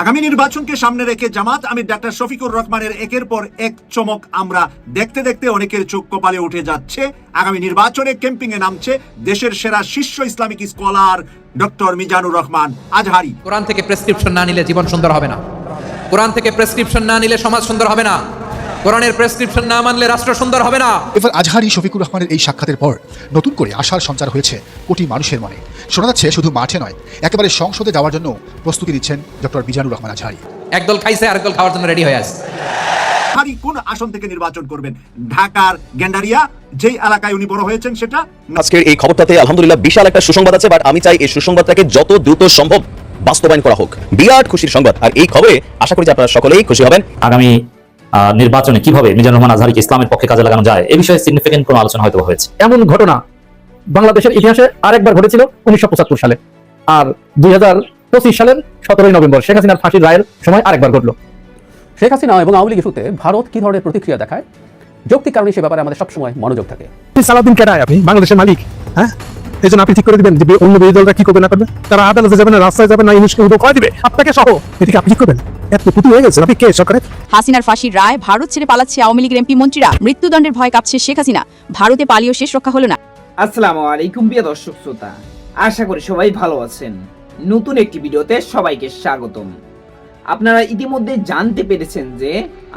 আগামী নির্বাচনকে সামনে রেখে জামাত আমি ডাক্তার শফিকুর রহমানের একের পর এক চমক আমরা দেখতে দেখতে অনেকের চোখ কপালে উঠে যাচ্ছে। আগামী নির্বাচনে ক্যাম্পিংয়ে নামছে দেশের সেরা শীর্ষ Islamic scholar doctor Mizanur Rahman. Azhari. কোরআন থেকে প্রেসক্রিপশন না নিলে জীবন সুন্দর হবে না। কোরআন থেকে প্রেসক্রিপশন না নিলে সমাজ সুন্দর হবে না। কোরআনের প্রেসক্রিপশন না মানলে রাষ্ট্র সুন্দর হবে না। এবার আজহারি শফিকুর রহমানের এই সাক্ষাতের পর নতুন করে আশার সঞ্চার হয়েছে কোটি মানুষের মনে। শোনা যাচ্ছে শুধু মাঠে নয় একেবারে সংসদে যাওয়ার জন্য প্রস্তুতি নিচ্ছেন ডক্টর বিজানুর রহমান আজহারি। একদল খাইছে আরেকদল খাওয়ার জন্য রেডি হয়ে আছে। আজহারি কোন আসন থেকে নির্বাচন করবেন? ঢাকার গেন্ডারিয়া যেই এলাকায় উনি বড় হয়েছেন সেটা? আজকের এই খবরটাতে আলহামদুলিল্লাহ বিশাল একটা সুসংবাদ আছে বাট আমি চাই এই সুসংবাদটাকে যত দ্রুত সম্ভব বাস্তবায়ন করা হোক। বিরাট খুশির সংবাদ। আর এই খবরে আশা করি যে আপনারা সকলেই খুশি হবেন। আগামী নির্বাচনে কীভাবে মিজানুর রহমান আজহারিকে ইসলামের পক্ষে কাজে লাগানো যায় এ বিষয়ে সিগনিফিকেন্ট কোনো আলোচনা হয়তো হয়েছে। এমন ঘটনা বাংলাদেশের ইতিহাসে আরেকবার ঘটেছিল উনিশশো পঁচাত্তর সালে। আর দুই হাজার পঁচিশ সালের সতেরোই নভেম্বর শেখ হাসিনার ফাঁসির রায়ের সময় আরেকবার ঘটলো। শেখ হাসিনা এবং আওয়ামী লীগ ইস্যুতে ভারত কি ধরনের প্রতিক্রিয়া দেখায়? যৌক্তিক কারণে সে ব্যাপারে আমাদের সবসময় মনোযোগ থাকে। সালাউদ্দিন কেডায় আপনি? বাংলাদেশের মালিক হ্যাঁ? এই জন্য আপনি ঠিক করে দিবেন যে অন্য বিরোধী দলরা কি করবে না করবে? তারা আদালতে যাবে না রাস্তায় যাবে না ইউনুসকে উদ্যোগ করে দিবে। আপনাকে সহ। এদিকে আপনি ঠিক করবেন? এত পুতু হয়ে গেছে আপনি কে সরকারের? হাসিনার ফাঁসির রায় ভারত ছেড়ে পালাচ্ছে আওয়ামী লীগের এমপি মন্ত্রীরা। মৃত্যুদণ্ডের ভয় কাঁপছে শেখ হাসিনা। ভারতে পালিয়েও শেষ রক্ষা হলো না। আসসালামু আলাইকুম প্রিয় দর্শক শ্রোতা। আশা করি সবাই ভালো আছেন। নতুন একটি ভিডিওতে সবাইকে স্বাগতম। আপনারা ইতিমধ্যে জানতে পেরেছেন যে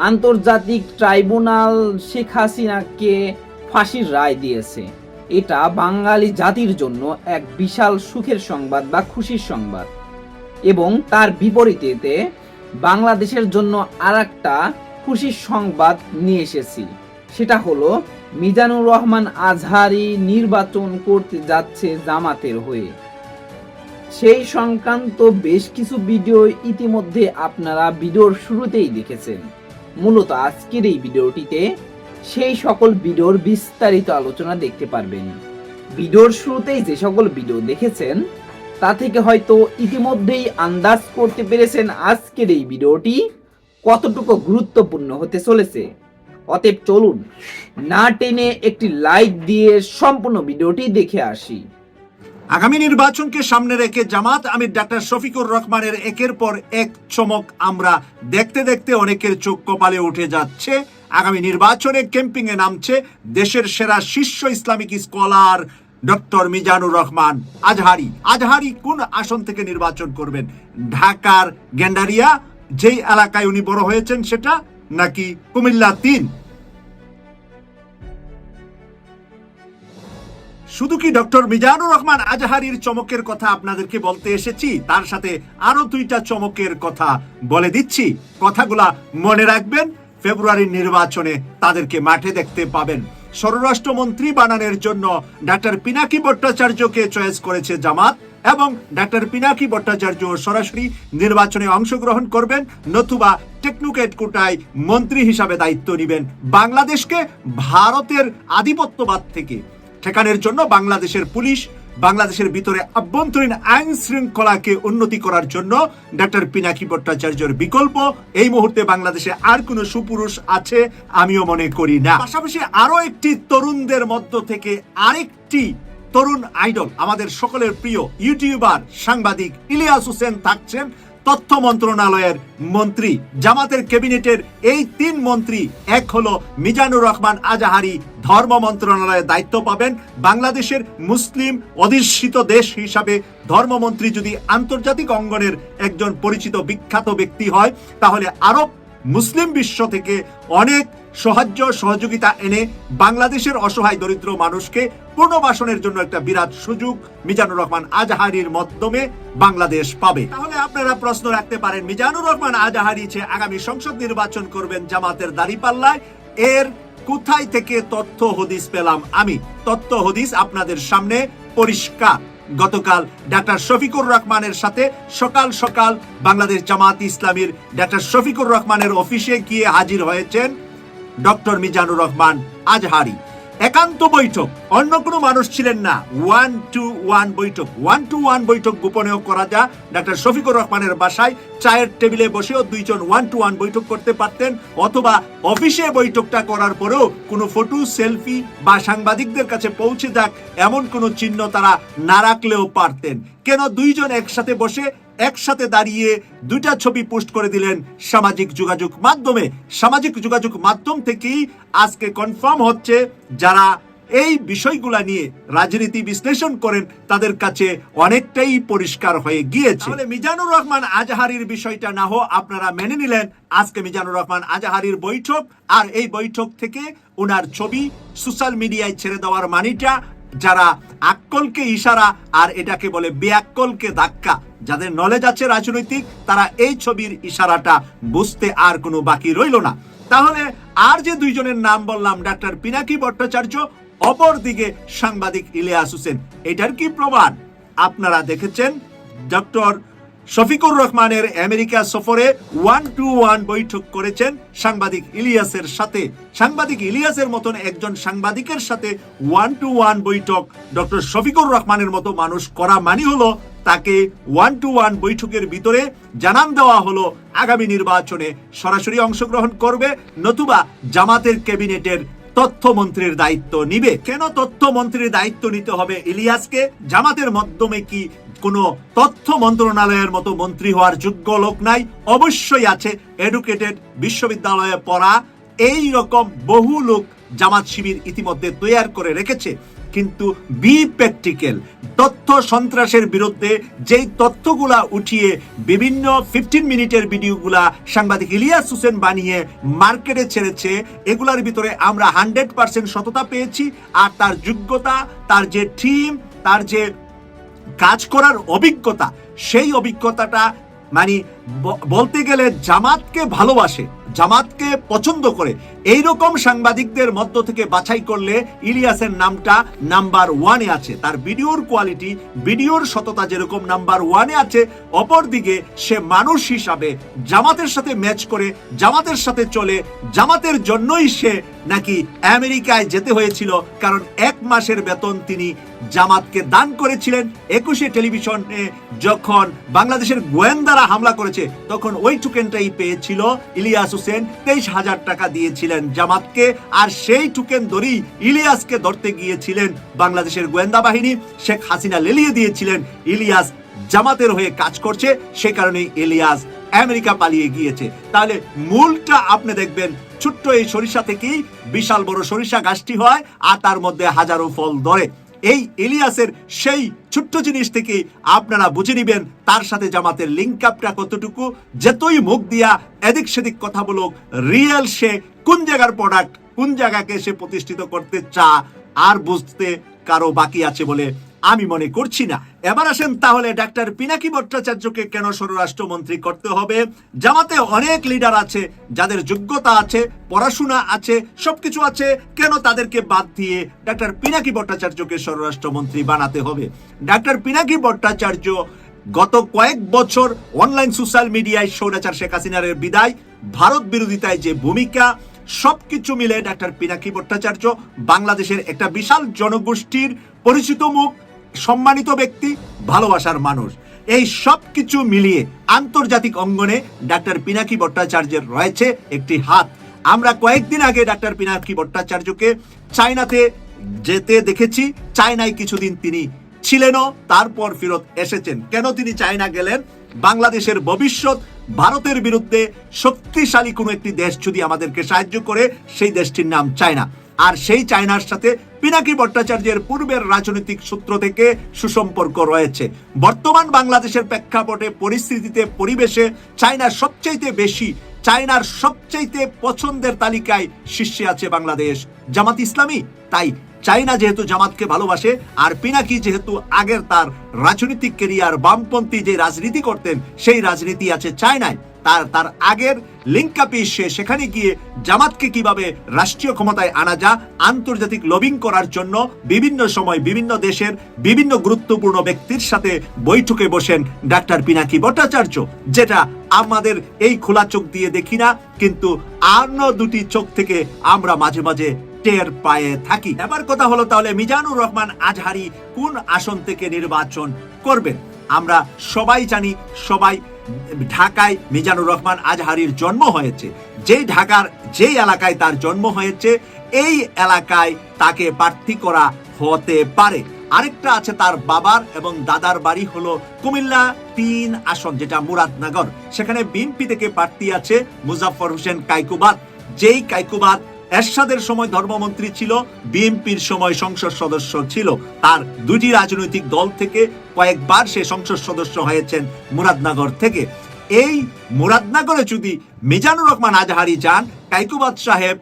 আন্তর্জাতিক ট্রাইব্যুনাল শেখ হাসিনাকে ফাঁসির রায় দিয়েছে। এটা বাঙালি জাতির জন্য এক বিশাল সুখের সংবাদ বা খুশির সংবাদ। এবং তার বিপরীতেতে বাংলাদেশের জন্য আর একটা খুশির সংবাদ নিয়ে এসেছি। সেটা হলো, মিজানুর রহমান আজহারি নির্বাচন করতে যাচ্ছে জামাতের হয়ে। সেই সংক্রান্ত বেশ কিছু ভিডিও ইতিমধ্যে আপনারা ভিডিওর শুরুতেই দেখেছেন। মূলত আজকের এই ভিডিওটিতে সেই সকল ভিডিওর বিস্তারিত আলোচনা দেখতে পারবেন। ভিডিওর শুরুতেই যে সকল ভিডিও দেখেছেন, তা থেকে হয়তো ইতিমধ্যেই আন্দাজ করতে পেরেছেন আজকের এই ভিডিওটি কতটুকু গুরুত্বপূর্ণ হতে চলেছে। অতএব চলুন, না টেনে একটি লাইক দিয়ে সম্পূর্ণ ভিডিওটি দেখে আসি। আগামী নির্বাচনকে সামনে রেখে জামাত আমির ডাক্তার শফিকুর রহমানের একের পর এক চমক আমরা দেখতে দেখতে অনেকের চোখ কপালে উঠে যাচ্ছে। আগামী নির্বাচনে ক্যাম্পিং এ নামছে দেশের সেরা শীর্ষ Islamic scholar doctor Mizanur Rahman. Azhari Azhari কোন আসন থেকে নির্বাচন করবেন? ঢাকার গেন্ডারিয়া যেই এলাকায় উনি বড় হয়েছেন সেটা, নাকি কুমিল্লা তিন? শুধু কি ডক্টর মিজানুর রহমান আজহারির চমকের কথা আপনাদেরকে বলতে এসেছি? তার সাথে আরও দুইটা চমকের কথা বলে দিচ্ছি। কথাগুলা মনে রাখবেন। ফেব্রুয়ারির নির্বাচনে তাদেরকে মাঠে দেখতে পাবেন। স্বরাষ্ট্রমন্ত্রী বানানোর জন্য ডাক্তার পিনাকি ভট্টাচার্যকে চয়েস করেছে জামাত এবং ডাক্তার পিনাকি ভট্টাচার্য সরাসরি নির্বাচনে অংশগ্রহণ করবেন নতুবা টেকনোক্রেট কোটায় মন্ত্রী হিসাবে দায়িত্ব নেবেন বাংলাদেশকে ভারতের আধিপত্যবাদ থেকে। ঠেকানোর জন্য বাংলাদেশের পুলিশ বাংলাদেশের ভিতরে আভ্যন্তরীণ আইন শৃঙ্খলাকে উন্নতি করার জন্য ডক্টর পিনাকি ভট্টাচার্যর বিকল্প। এই মুহূর্তে বাংলাদেশে আর কোনো সুপুরুষ আছে আমিও মনে করি না। পাশাপাশি আরও একটি তরুণদের মধ্য থেকে আরেকটি তরুণ আইডল, আমাদের সকলের প্রিয় ইউটিউবার, সাংবাদিক ইলিয়াস হোসেন থাকছেন। তথ্য মন্ত্রণালয়ের মন্ত্রী, জামাতের ক্যাবিনেটের এই তিন মন্ত্রী, এক হলো মিজানুর রহমান আজাহারি, ধর্ম মন্ত্রণালয়ের দায়িত্ব পাবেন। বাংলাদেশের মুসলিম অধিষ্ঠিত দেশ হিসাবে ধর্মমন্ত্রী যদি আন্তর্জাতিক অঙ্গনের একজন পরিচিত বিখ্যাত ব্যক্তি হয়, তাহলে আরব মুসলিম বিশ্ব থেকে অনেক সাহায্য সহযোগিতা এনে বাংলাদেশের অসহায় দরিদ্র মানুষকে পুনর্বাসনের জন্য একটা বিরাট সুযোগ মিজানুর রহমান আজাহারির মাধ্যমে বাংলাদেশ পাবে। তাহলে আপনারা প্রশ্ন রাখতে পারেন, মিজানুর রহমান আজাহারি যে আগামী সংসদ নির্বাচন করবেন জামাতের দাঁড়িপাল্লায়, এর কোথায় থেকে তথ্য হদিস পেলাম আমি? তথ্য হদিস আপনাদের সামনে পরিষ্কার। গতকাল ডাক্তার শফিকুর রহমানের সাথে সকাল সকাল বাংলাদেশ জামাত ইসলামীর ডাক্তার শফিকুর রহমানের অফিসে গিয়ে হাজির হয়েছেন ডক্টর মিজানুর রহমান আজহারি একান্ত বৈঠক, অন্য কোনো মানুষ ছিলেন না। ওয়ান টু ওয়ান বৈঠক, ওয়ান টু ওয়ান বৈঠক গোপনেও করা যা ডাক্তার শফিকুর রহমানের বাসায় চায়ের টেবিলে বসেও দুইজন ওয়ান টু ওয়ান বৈঠক করতে পারতেন, অথবা অফিসে বৈঠকটা করার পরেও কোনো ফটো, সেলফি বা সাংবাদিকদের কাছে পৌঁছে যাক, এমন কোনো চিহ্ন তারা না রাখলেও পারতেন। কেন দুইজন একসাথে বসে একসাথে দাঁড়িয়ে দুইটা ছবি পোস্ট করে দিলেন সামাজিক যোগাযোগ মাধ্যমে। সামাজিক যোগাযোগ মাধ্যম থেকেই আজকে কনফার্ম হচ্ছে যারা এই বিষয়গুলা নিয়ে রাজনীতি বিশ্লেষণ করেন, তাদের কাছে অনেকটাই পরিষ্কার হয়ে গিয়েছে। তাহলে মিজানুর রহমান আজাহারির বিষয়টা না হোক, আপনারা মেনে নিলেন। আজকে মিজানুর রহমান আজাহারির বৈঠক, আর এই বৈঠক থেকে ওনার ছবি সোশ্যাল মিডিয়ায় ছেড়ে দেওয়ার মানিটা, যারা আক্কলকে ইশারা আর এটাকে বলে বেআক্কলকে ধাক্কা যাদের নলেজ আছে রাজনৈতিক, তারা এই ছবির ইশারাটা বুঝতে আর কোনো বাকি রইল না। তাহলে আর যে দুইজনের নাম বললাম, ডাক্তার পিনাকি ভট্টাচার্য অপরদিকে সাংবাদিক ইলিয়াস হোসেন, এটার কি প্রমাণ? আপনারা দেখেছেন? ডক্টর শফিকুর রহমানের আমেরিকা সফরে ওয়ান টু ওয়ান বৈঠক করেছেন সাংবাদিক ইলিয়াসের সাথে। সাংবাদিক ইলিয়াসের মতন একজন সাংবাদিকের সাথে ওয়ান টু ওয়ান বৈঠক ডক্টর শফিকুর রহমানের মতো মানুষ করা মানে হলো তাকে ওয়ান টু ওয়ান বৈঠকের ভিতরে জানান দেওয়া হলো আগামী নির্বাচনে সরাসরি অংশগ্রহণ করবে নতুবা জামাতের ক্যাবিনেটের তথ্যমন্ত্রীর দায়িত্ব নিবে। কেন তথ্যমন্ত্রীর দায়িত্ব নিতে হবে ইলিয়াসকে? জামাতের মাধ্যমে কি কোনো তথ্য মন্ত্রণালয়ের মতো মন্ত্রী হওয়ার যোগ্য লোক নাই। অবশ্যই আছে এডুকেটেড বিশ্ববিদ্যালয়ে পড়া এই রকম বহু লোক জামাত শিবির ইতিমধ্যে তৈরি করে রেখেছে। কিন্তু বি প্র্যাকটিক্যাল তথ্য সন্ত্রাসের বিরুদ্ধে যেই তথ্যগুলা উঠিয়ে বিভিন্ন ফিফটিন মিনিটের ভিডিওগুলা সাংবাদিক ইলিয়াস হোসেন বানিয়ে মার্কেটে ছেড়েছে, এগুলার ভিতরে আমরা হান্ড্রেড পার্সেন্ট সততা পেয়েছি। আর তার যোগ্যতা, তার যে টিম তার যে কাজ করার অভিজ্ঞতা সেই অভিজ্ঞতাটা মানে বলতে গেলে জামাতকে ভালোবাসে, জামাতকে পছন্দ করে। এই রকম সাংবাদিকদের মধ্য থেকে বাছাই করলে ইলিয়াসের নামটা নাম্বার ওয়ানে আছে। তার ভিডিওর কোয়ালিটি, ভিডিওর সততা যেরকম নাম্বার ওয়ানে আছে, অপরদিকে সে মানুষ হিসাবে জামাতের সাথে ম্যাচ করে, জামাতের সাথে চলে, জামাতের জন্যই সে নাকি আমেরিকায় যেতে হয়েছিল। কারণ এক মাসের বেতন তিনি জামাতকে দান করেছিলেন। একুশে টেলিভিশনে যখন বাংলাদেশের গোয়েন্দারা হামলা করেছে তখন ওই টুকেনটাই পেয়েছিল ইলিয়াস হোসেন, তেইশ হাজার টাকা দিয়েছিলেন জামাতকে, আর সেই টুকেন ধরেই ইলিয়াসকে ধরতে গিয়েছিলেন বাংলাদেশের গোয়েন্দা বাহিনী। শেখ হাসিনা লেলিয়ে দিয়েছিলেন ইলিয়াস জামাতের হয়ে কাজ করছে, সে কারণে ইলিয়াস আমেরিকা পালিয়ে গিয়েছে। তাহলে মূলটা আপনি দেখবেন, ছোট্ট এই সরিষা থেকেই বিশাল বড় সরিষা গাছটি হয়, আর তার মধ্যে হাজারো ফল ধরে। এই ইলিয়াসের সেই ছোট্ট জিনিস থেকে আপনারা বুঝে নিবেন তার সাথে জামাতের লিঙ্ক আপটা কতটুকু। যেতই মুখ দিয়া এদিক সেদিক কথা বলুক রিয়েল সে কোন জায়গার প্রোডাক্ট কোন জায়গাকে সে প্রতিষ্ঠিত করতে চা আর বুঝতে কারও বাকি আছে বলে আমি মনে করছি না। এবার আসেন তাহলে ডাক্তার পিনাকি ভট্টাচার্যকে কেন স্বরাষ্ট্রমন্ত্রী করতে হবে? জামাতে অনেক লিডার আছে, যাদের যোগ্যতা আছে, পড়াশোনা আছে, সবকিছু আছে, কেন তাদেরকে বাদ দিয়ে ডাক্তার পিনাকি ভট্টাচার্যকে স্বরাষ্ট্রমন্ত্রী বানাতে হবে? ডাক্তার পিনাকি ভট্টাচার্য গত কয়েক বছর অনলাইন সোশ্যাল মিডিয়ায় সৌরাচার শেখ হাসিনার বিদায়, ভারত বিরোধিতায় যে ভূমিকা, সবকিছু মিলে ডাক্তার পিনাকি ভট্টাচার্য বাংলাদেশের একটা বিশাল জনগোষ্ঠীর পরিচিত মুখ। সম্মানিত ব্যক্তি, ভালোবাসার মানুষ। এই সব কিছু মিলিয়ে আন্তর্জাতিক অঙ্গনে ডাক্তার পিনাকি ভট্টাচার্যের রয়েছে একটি হাত। আমরা কয়েকদিন আগে ডাক্তার পিনাকি ভট্টাচার্যকে চায়নাতে যেতে দেখেছি। চায়নায় কিছুদিন তিনি ছিলেনও, তারপর ফেরত এসেছেন। কেন তিনি চায়না গেলেন? বাংলাদেশের ভবিষ্যৎ, ভারতের বিরুদ্ধে শক্তিশালী কোনো একটি দেশ যদি আমাদেরকে সাহায্য করে, সেই দেশটির নাম চায়না। আর সেই চায়নার সাথে পিনাকি ভট্টাচার্যের পূর্বের রাজনৈতিক সূত্র থেকে সুসম্পর্ক রয়েছে। বর্তমান বাংলাদেশের প্রেক্ষাপটে পরিস্থিতিতে পরিবেশে চায়না সবচাইতে বেশি, চায়নার সবচাইতে পছন্দের তালিকায় শীর্ষে আছে বাংলাদেশ। জামাত ইসলামী, তাই চাইনা যেহেতু জামাতকে ভালোবাসে আর পিনাকি যেহেতু আগের তার রাজনৈতিক কেরিয়ার বামপন্থী যে রাজনীতি করতেন, সেই রাজনীতি আছে চায়নায়। তার তার আগের লিঙ্ক আপে সে সেখানে গিয়ে জামাতকে কীভাবে রাষ্ট্রীয় ক্ষমতায় আনা যা আন্তর্জাতিক লবিং করার জন্য বিভিন্ন সময় বিভিন্ন দেশের বিভিন্ন গুরুত্বপূর্ণ ব্যক্তির সাথে বৈঠকে বসেন ডাক্তার পিনাকি ভট্টাচার্য, যেটা আমাদের এই খোলা চোখ দিয়ে দেখি না, কিন্তু অন্য দুটি চোখ থেকে আমরা মাঝে মাঝে টের পায়ে থাকি। এবার কথা হলো তাহলে মিজানুর রহমান আজহারি কোন আসন থেকে নির্বাচন করবেন? আমরা সবাই জানি, সবাই ঢাকায় মিজানুর রহমান আজহারির জন্ম হয়েছে। যেই ঢাকার, যেই এলাকায় তার জন্ম হয়েছে, এই এলাকায় তাকে প্রার্থী করা হতে পারে। আরেকটা আছে তার বাবার এবং দাদার বাড়ি হলো কুমিল্লা তিন আসন, যেটা মুরাদনগর। সেখানে বিএনপি থেকে প্রার্থী আছে মুজাফর হোসেন কাইকুবাদ। যেই কাইকুবাদ এরশাদের সময় ধর্মমন্ত্রী ছিল, বিএনপির সময় সংসদ সদস্য ছিল। তার দুটি রাজনৈতিক দল থেকে কয়েকবার সে সংসদ সদস্য হয়েছেন মুরাদনগর থেকে। এই মুরাদনগরে যদি মিজানুর রহমান আজহারি যান কাইকুবাদ সাহেব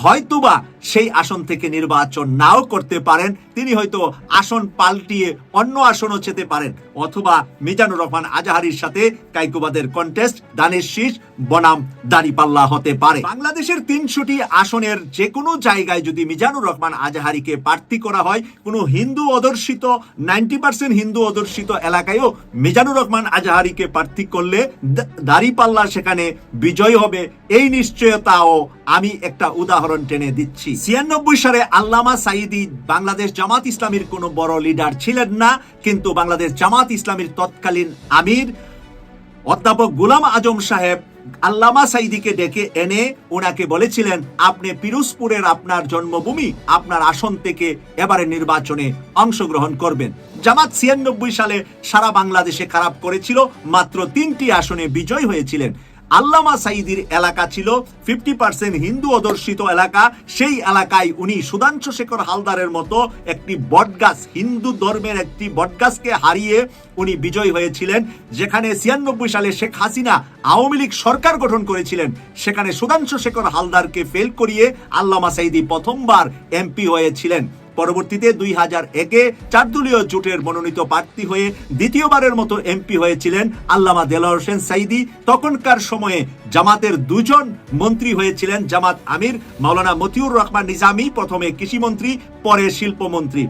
হয়তোবা সেই আসন থেকে নির্বাচন নাও করতে পারেন। তিনি হয়তো আসন পাল্টিয়ে অন্য আসনও যেতে পারেন। অথবা মিজানুর রহমান আজাহারির সাথে কাইকুবাদের কন্টেস্ট দানের শীষ, বনাম দাড়িপাল্লা হতে পারে। বাংলাদেশের তিনশোটি আসনের যে কোনো জায়গায় যদি মিজানুর রহমান আজাহারিকে প্রার্থী করা হয়, কোনো হিন্দু অদর্শিত নাইনটি পার্সেন্ট হিন্দু অদর্শিত এলাকায়ও মিজানুর রহমান আজাহারিকে প্রার্থী করলে দাড়িপাল্লা সেখানে বিজয় হবে। এই নিশ্চয়তাও আমি একটা উদাহরণ টেনে দিচ্ছি। ছিয়ানব্বই সালে আল্লামা সাইদি বাংলাদেশ জামাত ইসলামীর কোনো বড় লিডার ছিলেন না, কিন্তু বাংলাদেশ জামাত ইসলামীর তৎকালীন আমির অধ্যাপক গুলাম আজম সাহেব আল্লামা সাইদিকে ডেকে এনে ওনাকে বলেছিলেন, আপনি পিরোজপুরের আপনার জন্মভূমি, আপনার আসন থেকে এবারে নির্বাচনে অংশগ্রহণ করবেন। জামাত ছিয়ানব্বই সালে সারা বাংলাদেশে খারাপ করেছিল, মাত্র তিনটি আসনে বিজয় হয়েছিলেন। আল্লামা সাইদির এলাকা ছিল ফিফটি পার্সেন্ট হিন্দু অদর্শিত এলাকা। সেই এলাকায় উনি সুধাংশু শেখর হালদারের মতো একটি বটগাছ, হিন্দু ধর্মের একটি বটগাছকে হারিয়ে উনি বিজয় হয়েছিলেন, যেখানে ছিয়ানব্বই সালে শেখ হাসিনা আওয়ামী লীগ সরকার গঠন করেছিলেন। সেখানে সুধাংশু শেখর হালদারকে ফেল করিয়ে আল্লামা সাইদি প্রথমবার এমপি হয়েছিলেন। পরবর্তীতে দুই হাজার একে চারদলীয় জোটের মনোনীত প্রার্থী হয়ে দ্বিতীয়বারের মতো এমপি হয়েছিলেন আল্লামা দেলোয়ার হোসেন সাইদি। তখনকার সময়ে জামাতের দুজন মন্ত্রী হয়েছিলেন জামাত আমির, মাওলানা মতিউর রহমান নিজামী, প্রথমে কৃষিমন্ত্রী, পরে শিল্পমন্ত্রী।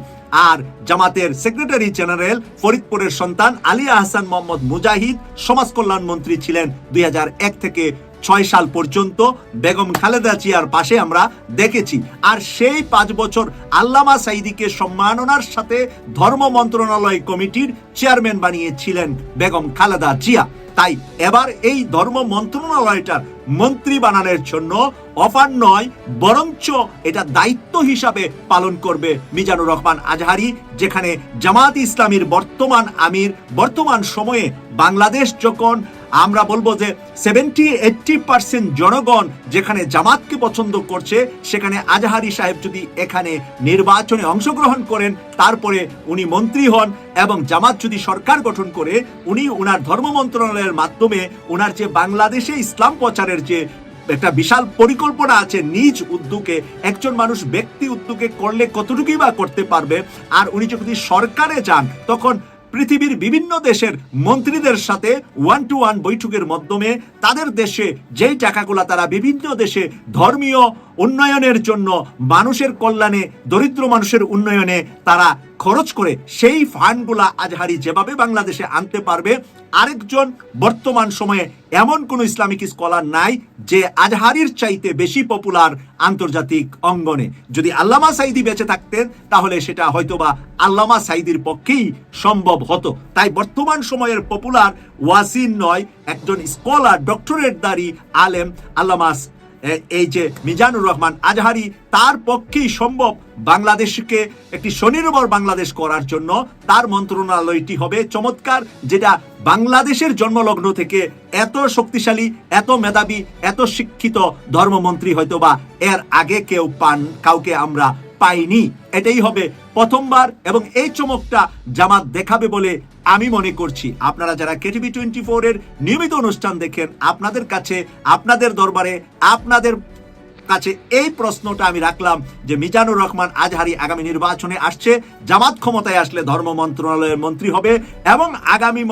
আর জামাতের সেক্রেটারি জেনারেল ফরিদপুরের সন্তান আলী আহসান মোহাম্মদ মুজাহিদ সমাজ কল্যাণ মন্ত্রী ছিলেন দুই হাজার এক থেকে ছয় সাল পর্যন্ত বেগম খালেদা জিয়ার পাশে আমরা দেখেছি। আর সেই পাঁচ বছর আল্লামা সাইদিকে সম্মাননার সাথে ধর্ম মন্ত্রণালয় কমিটির চেয়ারম্যান বানিয়েছিলেন বেগম খালেদা জিয়া। তাই এবার এই ধর্ম মন্ত্রণালয়টার মন্ত্রী বানানোর জন্য অফার নয়, বরঞ্চ এটা দায়িত্ব হিসাবে পালন করবে মিজানুর রহমান আজহারি, যেখানে জামাত ইসলামীর বর্তমান আমির, বর্তমান সময়ে বাংলাদেশ যখন আমরা বলব যে সেভেন্টি এইটটি পার্সেন্ট জনগণ যেখানে জামাতকে পছন্দ করছে, সেখানে আজহারি সাহেব যদি এখানে নির্বাচনে অংশগ্রহণ করেন, তারপরে উনি মন্ত্রী হন এবং জামাত যদি সরকার গঠন করে, উনি ওনার ধর্ম মন্ত্রণালয়ের মাধ্যমে ওনার যে বাংলাদেশে ইসলাম প্রচারের যে একটা বিশাল পরিকল্পনা আছে নিজ উদ্যোগে। একজন মানুষ ব্যক্তি উদ্যোগে করলে কতটুকুই বা করতে পারবে? আর উনি যদি সরকারে যান, তখন পৃথিবীর বিভিন্ন দেশের মন্ত্রীদের সাথে ওয়ান টু ওয়ান বৈঠকের মাধ্যমে তাদের দেশে যেই টাকাগুলা তারা বিভিন্ন দেশে ধর্মীয় উন্নয়নের জন্য মানুষের কল্যাণে, দরিদ্র মানুষের উন্নয়নে তারা খরচ করে সেই ফান্ডগুলা আজহারি যেভাবে বাংলাদেশে আনতে পারবে, আরেকজন বর্তমান সময়ে এমন কোন ইসলামিক স্কলার নাই যে আজহারির চাইতে বেশি পপুলার আন্তর্জাতিক অঙ্গনে। যদি আল্লামা সাইদি বেঁচে থাকতেন, তাহলে সেটা হয়তোবা আল্লামা সাইদির পক্ষেই সম্ভব হতো। তাই বর্তমান সময়ের পপুলার ওয়াসিন নয়, একজন স্কলার ডক্টরেট দারি আলেম আল্লামা এই যে মিজানুর রহমান আজহারি, তার পক্ষেই সম্ভব বাংলাদেশকে একটি স্বনির্ভর বাংলাদেশ করার জন্য। তার মন্ত্রণালয়টি হবে চমৎকার, যেটা বাংলাদেশের জন্মলগ্ন থেকে এত শক্তিশালী, এত মেধাবী, এত শিক্ষিত ধর্মমন্ত্রী হয়তোবা এর আগে কেউ পান, কাউকে আমরা পাইনি। এটাই হবে প্রথমবার এবং এই চমকটা জামাত দেখাবে বলে আমি মনে করছি। আপনারা যারা কেটিভি টোয়েন্টি ফোর এর নিয়মিত অনুষ্ঠান দেখেন, আপনাদের কাছে, আপনাদের দরবারে, আপনাদের কাছে এই প্রশ্নটা আমি রাখলাম যে মিজানুর রহমান আজহারি আগামী নির্বাচনে আসছে, জামাত ক্ষমতায় আসলে ধর্ম মন্ত্রণালয়ের মন্ত্রী হবে এবং আগামী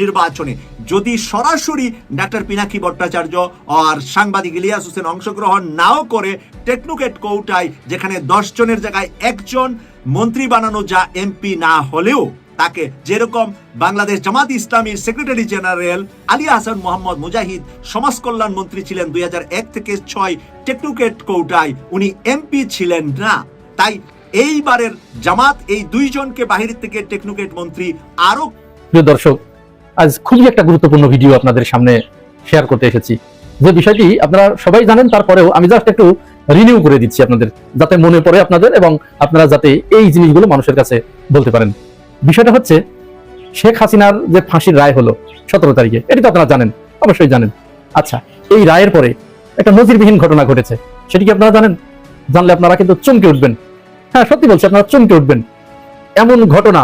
নির্বাচনে যদি সরাসরি ডাক্তার পিনাকি ভট্টাচার্য আর সাংবাদিক ইলিয়াস হোসেন অংশগ্রহণ নাও করে টেকনোকেট কৌটায় যেখানে দশ জনের জায়গায় একজন মন্ত্রী বানানো যা এমপি না হলেও তাকে যেরকম বাংলাদেশ জামাত ইসলামীর সেক্রেটারি জেনারেল আলী হাসান মোহাম্মদ মুজাহিদ সমাজ কল্যাণ মন্ত্রী ছিলেন দুই থেকে ছয় টেকনোকেট কৌটায়, উনি এমপি ছিলেন না। তাই এইবারের জামাত এই দুইজনকে বাহির থেকে টেকনোকেট মন্ত্রী আরও দর্শক, আজ খুবই একটা গুরুত্বপূর্ণ ভিডিও আপনাদের সামনে শেয়ার করতে এসেছি। যে বিষয়টি আপনারা সবাই জানেন, তারপরেও আমি জাস্ট একটু রিনিউ করে দিচ্ছি আপনাদের, যাতে মনে পড়ে আপনাদের এবং আপনারা যাতে এই জিনিসগুলো মানুষের কাছে বলতে পারেন। বিষয়টা হচ্ছে, শেখ হাসিনার যে ফাঁসির রায় হলো সতেরো তারিখে, এটি তো আপনারা জানেন, অবশ্যই জানেন। আচ্ছা এই রায়ের পরে একটা নজিরবিহীন ঘটনা ঘটেছে, সেটি কি আপনারা জানেন? জানলে আপনারা কিন্তু চমকে উঠবেন। হ্যাঁ সত্যি বলছি, আপনারা চমকে উঠবেন। এমন ঘটনা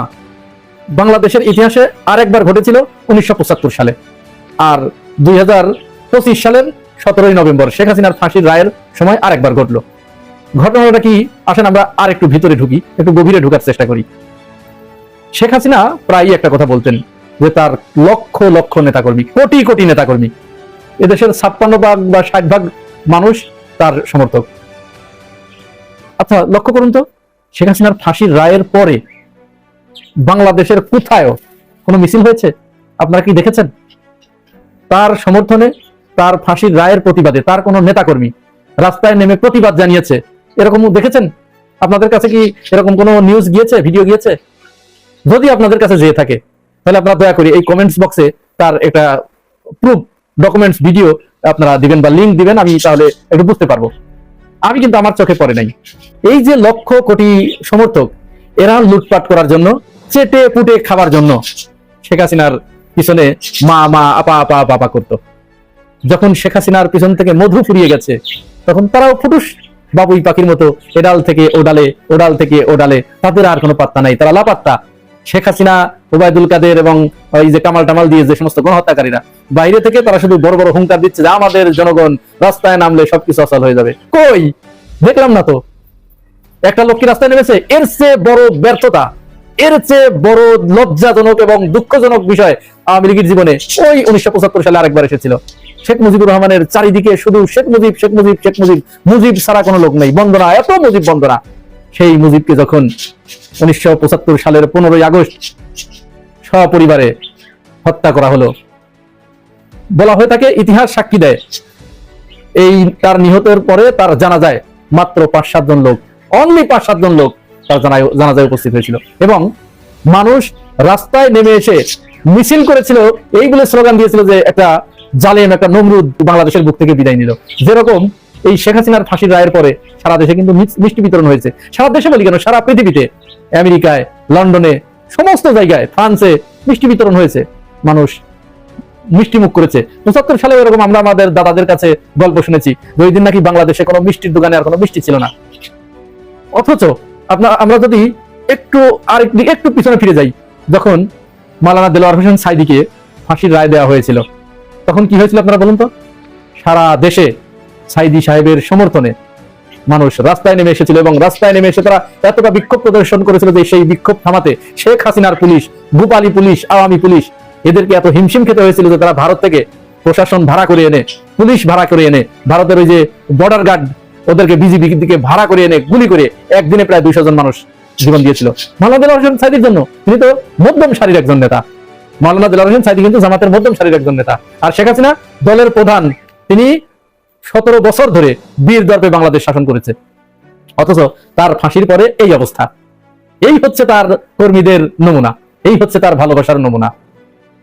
বাংলাদেশের ইতিহাসে আরেকবার ঘটেছিল উনিশশো পঁচাত্তর সালে। আর দুই সালের সতেরোই নভেম্বর শেখ হাসিনার ফাঁসির রায়ের সময় আরেকবার ঘটলো। ঘটনাটা কি? আসেন আমরা আর একটু ভিতরে ঢুকি, একটু গভীরে ঢুকার চেষ্টা করি। শেখ হাসিনা প্রায়ই একটা কথা বলতেন যে তার লক্ষ লক্ষ নেতাকর্মী, কোটি কোটি নেতাকর্মী, এদেশের ছাপ্পান্ন ভাগ বা ষাট ভাগ মানুষ তার সমর্থক। আচ্ছা লক্ষ্য করুন তো, শেখ হাসিনার ফাঁসির রায়ের পরে বাংলাদেশের কোথায়ও কোনো মিছিল হয়েছে? আপনারা কি দেখেছেন? তার সমর্থনে তার ফাঁসির রায়ের প্রতিবাদে, তার কোনো নেতাকর্মী রাস্তায় নেমে প্রতিবাদ জানিয়েছে। এরকম দেখেছেন? আপনাদের কাছে কি এরকম কোনো নিউজ গিয়েছে? ভিডিও গিয়েছে? যদি আপনাদের কাছে যেয়ে থাকে, তাহলে আপনারা দয়া করে এই কমেন্টস বক্সে তার একটা প্রুফ ডকুমেন্টস ভিডিও আপনারা দিবেন বা লিংক দিবেন, আমি তাহলে একটু বুঝতে পারব। আমি কিন্তু আমার চোখে পড়ে নাই। এই যে লক্ষ কোটি সমর্থক, এরা লুটপাট করার জন্য চেটে পুটে খাবার জন্য শেখ হাসিনার পিছনে মা মা আপা আপা আপা আপা করতো। যখন শেখ হাসিনার পিছন থেকে মধু ফুরিয়ে গেছে, তখন তারাও ফুটুস বাবুই পাখির মতো এডাল থেকে ওডালে, ওডাল থেকে ওডালে, তাদের আর কোনো পাত্তা নাই। তারা লাপাত্তা। শেখ হাসিনা, ওবায়দুল কাদের এবং ওই যে কামাল টামাল দিয়ে যে সমস্ত গণহত্যাকারীরা, বাইরে থেকে তারা শুধু বড় বড় হুঙ্কার দিচ্ছে যে আমাদের জনগণ রাস্তায় নামলে সবকিছু অচল হয়ে যাবে। কই? দেখলাম না তো। একটা লোক কি রাস্তায় নেমেছে? এর চেয়ে বড় ব্যর্থতা, এর চেয়ে বড় লজ্জাজনক এবং দুঃখজনক বিষয় আওয়ামী লীগের জীবনে ওই উনিশশো পঁচাত্তর সালে আরেকবার এসেছিল। শেখ মুজিবুর রহমানের চারিদিকে শুধু শেখ মুজিব শেখ মুজিব শেখ মুজিব মুজিব ছাড়া কোনো লোক নেই। বন্দনা, এত মুজিব বন্দনা। সেই মুজিবকে যখন উনিশশো পঁচাত্তর সালের পনেরোই আগস্ট সপরিবারে হত্যা করা হলো, বলা হয়ে থাকে, ইতিহাস সাক্ষী দেয়। এই তার নিহতের পরে তার জানা যায়, মাত্র পাঁচ সাতজন লোক অনলি পাঁচ সাতজন লোক তার জানায় জানাজায় উপস্থিত হয়েছিল। এবং মানুষ রাস্তায় নেমে এসে মিছিল করেছিল এই বলে স্লোগান দিয়েছিল যে একটা জালেম একটা নমরুদ বাংলাদেশের বুক থেকে বিদায় নিল। যেরকম এই শেখ হাসিনার ফাঁসির রায়ের পরে সারা দেশে কিন্তু মিষ্টি বিতরণ হয়েছে। সারা দেশে বলি কেন? সারা পৃথিবীতে, আমেরিকায়, লন্ডনে, সমস্ত জায়গায় ফ্রান্সে মিষ্টি বিতরণ হয়েছে। মানুষ মিষ্টি মুখ করেছে। পঁচাত্তর সালে এরকম আমরা আমাদের দাদাদের কাছে গল্প শুনেছি ওই দিন নাকি বাংলাদেশে কোনো মিষ্টির দোকানে আর কোনো মিষ্টি ছিল না। অথচ আপনার আমরা যদি একটু আর একটু পিছনে ফিরে যাই, যখন মালানা দেলোয়ার হোসেন সাইদিকে ফাঁসির রায় দেওয়া হয়েছিল। তখন কি হয়েছিল আপনারা বলুন তো? সারা দেশে সাইদি সাহেবের সমর্থনে মানুষ রাস্তায় নেমে এসেছিল এবং রাস্তায় নেমে এসে তারা এতটা বিক্ষোভ প্রদর্শন করেছিল যে সেই বিক্ষোভ থামাতে শেখ হাসিনার পুলিশ, ভূপালী পুলিশ, আওয়ামী পুলিশ এদেরকে এত হিমশিম খেতে হয়েছিল যে তারা ভারত থেকে প্রশাসন ভাড়া করে এনে, পুলিশ ভাড়া করে এনে, ভারতের ওই যে বর্ডার গার্ড ওদেরকে বিজিবি দিকে ভাড়া করে এনে, গুলি করে একদিনে প্রায় দুইশো জন মানুষ জীবন দিয়েছিল। দেলার হোসেন সাইদির জন্য, তিনি তো মধ্যম সারির একজন নেতা। মাওলানা দেলার হোসেন সাইদি কিন্তু জামাতের মধ্যম সারির একজন নেতা। আর শেখ হাসিনা দলের প্রধান। তিনি সতেরো বছর ধরে বীর দর্পে বাংলাদেশ শাসন করেছে। অথচ তার ফাঁসির পরে এই অবস্থা। এই হচ্ছে তার কর্মীদের নমুনা। এই হচ্ছে তার ভালোবাসার নমুনা।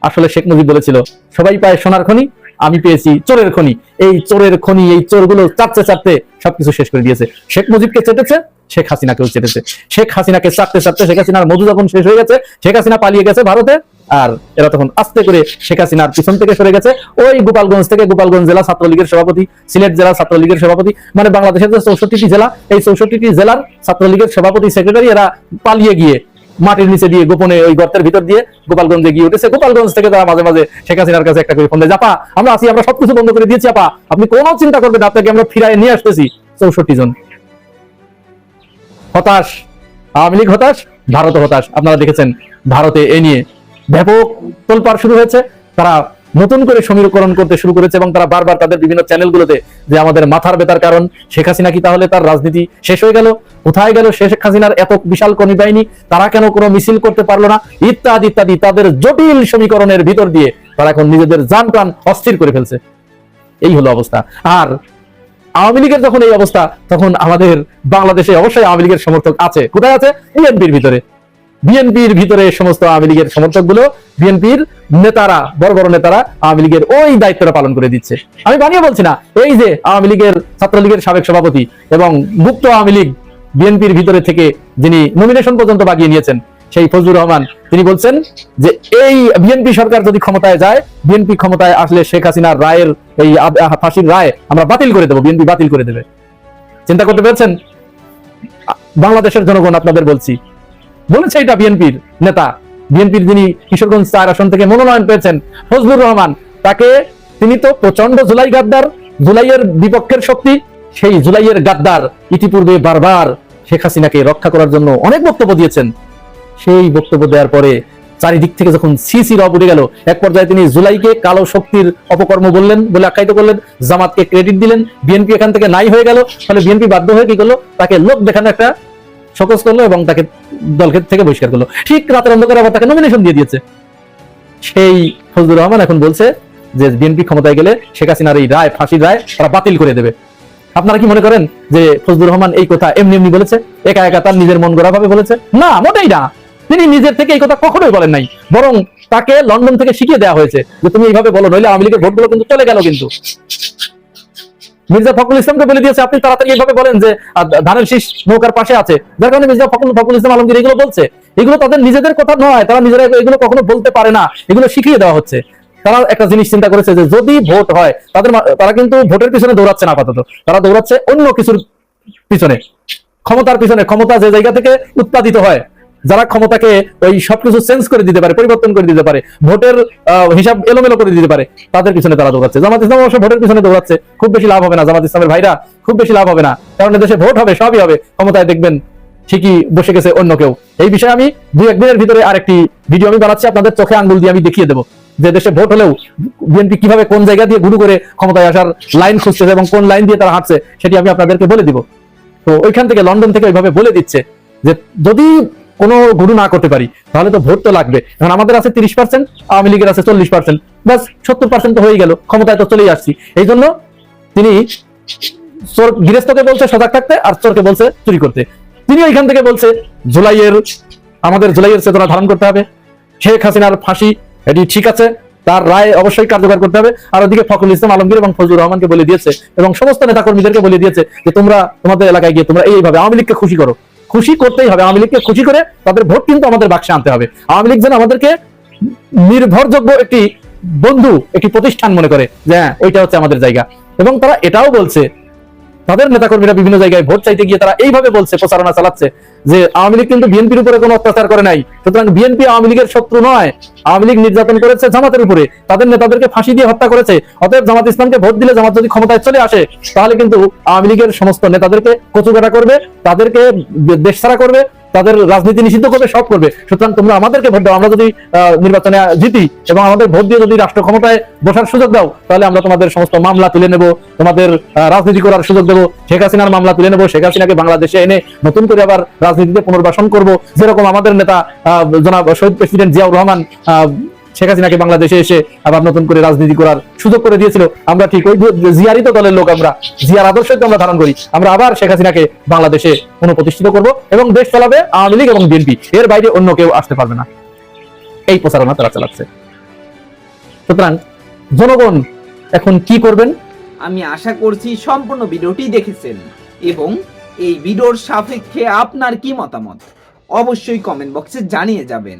আসলে শেখ মুজিব বলেছিল, সবাই পায় সোনার খনি, আমি পেয়েছি চোরের খনি। এই চোরের খনি, এই চোরগুলো চাপতে চাপতে সবকিছু শেষ করে দিয়েছে। শেখ মুজিবকে চেটেছে, শেখ হাসিনাকেও চেটেছে। শেখ হাসিনাকে চাপতে চাপতে শেখ হাসিনার মধু যখন শেষ হয়ে গেছে, শেখ হাসিনা পালিয়ে গেছে ভারতে। আর এরা তখন আস্তে করে শেখ হাসিনার পিছন থেকে সরে গেছে। ওই গোপালগঞ্জ থেকে গোপালগঞ্জ জেলা ছাত্রলীগের সভাপতি, সিলেট জেলা ছাত্রলীগের সভাপতি মানে বাংলাদেশের যে চৌষট্টিটি জেলা, এই চৌষট্টিটি জেলার ছাত্রলীগের সভাপতি সেক্রেটারি এরা পালিয়ে গিয়ে মাটির নিচে দিয়ে গোপনে ওই গর্তের ভিতর দিয়ে গোপালগঞ্জে গিয়ে উঠেছে। গোপালগঞ্জ থেকে তারা মাঝে মাঝে শেখ হাসিনার কাছে একটা করে ফোন দেয় আপা আমরা আছি, আমরা সবকিছু বন্ধ করে দিয়েছি, আপা। আপনি কোনো চিন্তা করবেন আপনাকে আমরা ফিরায় নিয়ে আসতেছি। চৌষট্টি জন। হতাশ, আওয়ামী লীগ হতাশ ভারত হতাশ। আপনারা দেখেছেন, ভারতে এ নিয়ে ব্যাপক তোলপাড় শুরু হয়েছে। তারা নতুন করে সমীকরণ করতে শুরু করেছে এবং তারা বারবার তাদের বিভিন্ন চ্যানেলগুলোতে যে আমাদের মাথার বেতার কারণ, শেখ হাসিনা কি তাহলে তার রাজনীতি শেষ হয়ে গেল? কোথায় গেল শেখ হাসিনার এত বিশাল কর্মী বাহিনী তারা কেন কোনো মিছিল করতে পারল না? ইত্যাদি ইত্যাদি, তাদের জটিল সমীকরণের ভিতর দিয়ে তারা এখন নিজেদের যান প্রাণ অস্থির করে ফেলছে। এই হলো অবস্থা। আর আওয়ামী লীগের যখন এই অবস্থা, তখন আমাদের বাংলাদেশে অবশ্যই আওয়ামী লীগের সমর্থক আছে। কোথায় আছে? বিএনপির ভিতরে। বিএনপির ভিতরে সমস্ত আওয়ামী লীগের সমর্থকগুলো, বিএনপির নেতারা, বড় বড় নেতারা আওয়ামী লীগের ওই দায়িত্বটা পালন করে দিচ্ছে। আমি বানিয়ে বলছি না, এই যে আওয়ামী লীগের ছাত্রলীগের সাবেক সভাপতি এবং মুক্ত আওয়ামী লীগ বিএনপির ভিতরে থেকে যিনি নমিনেশন পর্যন্ত বাগিয়ে নিয়েছেন, সেই ফজলুর রহমান, তিনি বলছেন যে এই বিএনপি সরকার যদি ক্ষমতায় যায়, বিএনপি ক্ষমতায় আসলে শেখ হাসিনার রায়ের এই ফাঁসির রায় আমরা বাতিল করে দেবো, বিএনপি বাতিল করে দেবে। চিন্তা করতে পেরেছেন? বাংলাদেশের জনগণ আপনাদের বলছি বলেছে এটা বিএনপির নেতা। বিএনপির যিনি কিশোরগঞ্জ চার আসন থেকে মনোনয়ন পেয়েছেন, ফজলুর রহমান, তাকে তিনি তো প্রচণ্ড জুলাই গাদ্দার, জুলাইয়ের বিপক্ষের শক্তি, সেই জুলাইয়ের গাদ্দার ইতিপূর্বে বারবার শেখ হাসিনাকে রক্ষা করার জন্য অনেক বক্তব্য দিয়েছেন। সেই বক্তব্য দেওয়ার পরে চারিদিক থেকে যখন সিসি রব উঠে গেল, এক পর্যায়ে তিনি জুলাইকে কালো শক্তির অপকর্ম বললেন বলে আখ্যায়িত করলেন, জামাতকে ক্রেডিট দিলেন, বিএনপি এখান থেকে নাই হয়ে গেল ফলে বিএনপি বাধ্য হয়ে কি করল? তাকে লোক দেখানো একটা সকস করল এবং তাকে দলকে থেকে বহিষ্কার করল। ঠিক রাতের অন্ধকারে আবার তাকে নমিনেশন দিয়ে দিয়েছে। সেই ফজলুর রহমান এখন বলছে যে বিএনপি ক্ষমতায় গেলে শেখ হাসিনার এই রায়, ফাঁসির রায় তারা বাতিল করে দেবে। আপনারা কি মনে করেন যে ফজলুর রহমান এই কথা এমনি এমনি বলেছে? একা একা তার নিজের মন গড়া ভাবে বলেছে? না, মোটেই না। তিনি নিজের থেকে এই কথা কখনোই বলেন নাই। বরং তাকে লন্ডন থেকে শিখিয়ে দেওয়া হয়েছে যে তুমি এইভাবে বলো, নইলে আওয়ামী লীগের ভোটগুলো কিন্তু চলে গেল কিন্তু। মির্জা ফখরুল ইসলামকে বলে দিয়েছে, আপনি তাড়াতাড়ি এইভাবে বলেন যে ধানের শীষ নৌকার পাশে আছে। যার কারণে মির্জা ফখরুল ফখরুল ইসলাম আলমগীর এগুলো বলছে। এগুলো তাদের নিজেদের কথা নয়, তারা নিজেরা এগুলো কখনো বলতে পারে না। এগুলো শিখিয়ে দেওয়া হচ্ছে। তারা একটা জিনিস চিন্তা করেছে যে, যদি ভোট হয়, তাদের তারা কিন্তু ভোটের পিছনে দৌড়াচ্ছে না আপাতত। তারা দৌড়াচ্ছে অন্য কিছুর পিছনে। ক্ষমতার পিছনে, ক্ষমতা যে জায়গা থেকে উৎপাদিত হয় যারা ক্ষমতাকে ওই সবকিছু চেঞ্জ করে দিতে পারে, পরিবর্তন করে দিতে পারে, ভোটের হিসাব এলোমেলো করে দিতে পারে, তাদের পিছনে তারা দৌড়াচ্ছে। জামাত ইসলাম অবশ্য ভোটের পিছনে দৌড়াচ্ছে, খুব বেশি লাভ হবে না জামাত ইসলামের ভাইরা, খুব বেশি লাভ হবে না, কারণ দেশে ভোট হবে, সবই হবে, ক্ষমতায় দেখবেন ঠিকই বসে গেছে অন্য কেউ। এই বিষয়ে আমি দুই একদিনের ভিতরে আরেকটি ভিডিও আমি বানাচ্ছি, আপনাদের চোখে আঙ্গুল দিয়ে আমি দেখিয়ে দেবো যে দেশে ভোট হলেও বিএনপি কীভাবে কোন জায়গা দিয়ে গুরু করে ক্ষমতায় আসার লাইন খুঁজছে এবং কোন লাইন দিয়ে তারা হাঁটছে, সেটি আমি আপনাদেরকে বলে দিব। তো ওইখান থেকে লন্ডন থেকে ওইভাবে বলে দিচ্ছে যে যদি কোনো গুরু না করতে পারি, তাহলে তো ভোট তো লাগবে। এখন আমাদের আছে তিরিশ পার্সেন্ট আওয়ামী লীগের আছে চল্লিশ পার্সেন্ট ব্যাস সত্তর পার্সেন্ট তো হয়ে গেল, ক্ষমতায় তো চলেই আসছি। এই জন্য তিনি চোর, গৃহস্থকে বলছে সজাগ থাকতে আর চোরকে বলছে চুরি করতে। তিনি ওইখান থেকে বলছে, জুলাইয়ের, আমাদের জুলাইয়ের চেতনা ধারণ করতে হবে। শেখ হাসিনার ফাঁসি, এটি ঠিক আছে, তার রায় অবশ্যই কার্যকর করতে হবে। আর ওদিকে ফখরুল ইসলাম আলমগীর এবং ফজলুর রহমানকে বলে দিয়েছে, এবং সমস্ত নেতাকর্মীদেরকে বলে দিয়েছে যে তোমরা তোমাদের এলাকায় গিয়ে তোমরা এইভাবে আওয়ামী লীগকে খুশি করো। খুশি করতেই হবে। আওয়ামী লীগকে খুশি করে তাদের ভোট কিন্তু আমাদের বাক্সে আনতে হবে। আওয়ামী লীগ যেন আমাদেরকে নির্ভরযোগ্য একটি বন্ধু, একটি প্রতিষ্ঠান মনে করে যে হ্যাঁ ওইটা হচ্ছে আমাদের জায়গা। এবং তারা এটাও বলছে তাদের নেতাকর্মীরা বিভিন্ন জায়গায় ভোট চাইতে গিয়ে তারা এইভাবে বলছে, প্রচারণা চালাচ্ছে যে আওয়ামী লীগ কিন্তু বিএনপির উপরে কোনো অত্যাচার করে নাই। সুতরাং বিএনপি আওয়ামী লীগের শত্রু নয়। আওয়ামী লীগ নির্যাতন করেছে জামাতের উপরে। তাদের নেতাদেরকে ফাঁসি দিয়ে হত্যা করেছে। অতএব জামাত ইসলামকে ভোট দিলে জামাত যদি ক্ষমতায় চলে আসে, তাহলে কিন্তু আওয়ামী লীগের সমস্ত নেতাদেরকে কচুকাটা করবে, তাদেরকে দেশ ছাড়া করবে তাদের রাজনীতি নিষিদ্ধ করবে, সব করবে। সুতরাং তোমরা আমাদেরকে ভোট দাও। আমরা যদি নির্বাচনে জিতি এবং আমাদের ভোট দিয়ে যদি রাষ্ট্র ক্ষমতায় বসার সুযোগ দাও, তাহলে আমরা তোমাদের সমস্ত মামলা তুলে নেব, তোমাদের রাজনীতি করার সুযোগ দেবো। শেখ হাসিনার মামলা তুলে নেব, শেখ হাসিনাকে বাংলাদেশে এনে নতুন করে আবার রাজনীতিতে পুনর্বাসন করব। যেরকম আমাদের নেতা জনাব শহীদ প্রেসিডেন্ট জিয়াউর রহমান শেখ হাসিনাকে বাংলাদেশে এসে আবার নতুন করে রাজনীতি করার সুযোগ করে দিয়েছিল। আমরা ঠিক ওই জিয়ারই তো দলের লোক আমরা, জিয়ার আদর্শ আমরা ধারণ করি। আমরা আবার শেখ হাসিনাকে বাংলাদেশে পুনঃপ্রতিষ্ঠিত করব এবং দেশ চালাবে আওয়ামী লীগ এবং বিএনপি। এর বাইরে অন্য কেউ আসতে পারবে না। এই প্রচারণা তারা চালাচ্ছে। সুতরাং জনগণ এখন কি করবেন? আমি আশা করছি সম্পূর্ণ ভিডিওটি দেখেছেন এবং এই ভিডিওর সাপেক্ষে আপনার কি মতামত? অবশ্যই কমেন্ট বক্সে জানিয়ে যাবেন।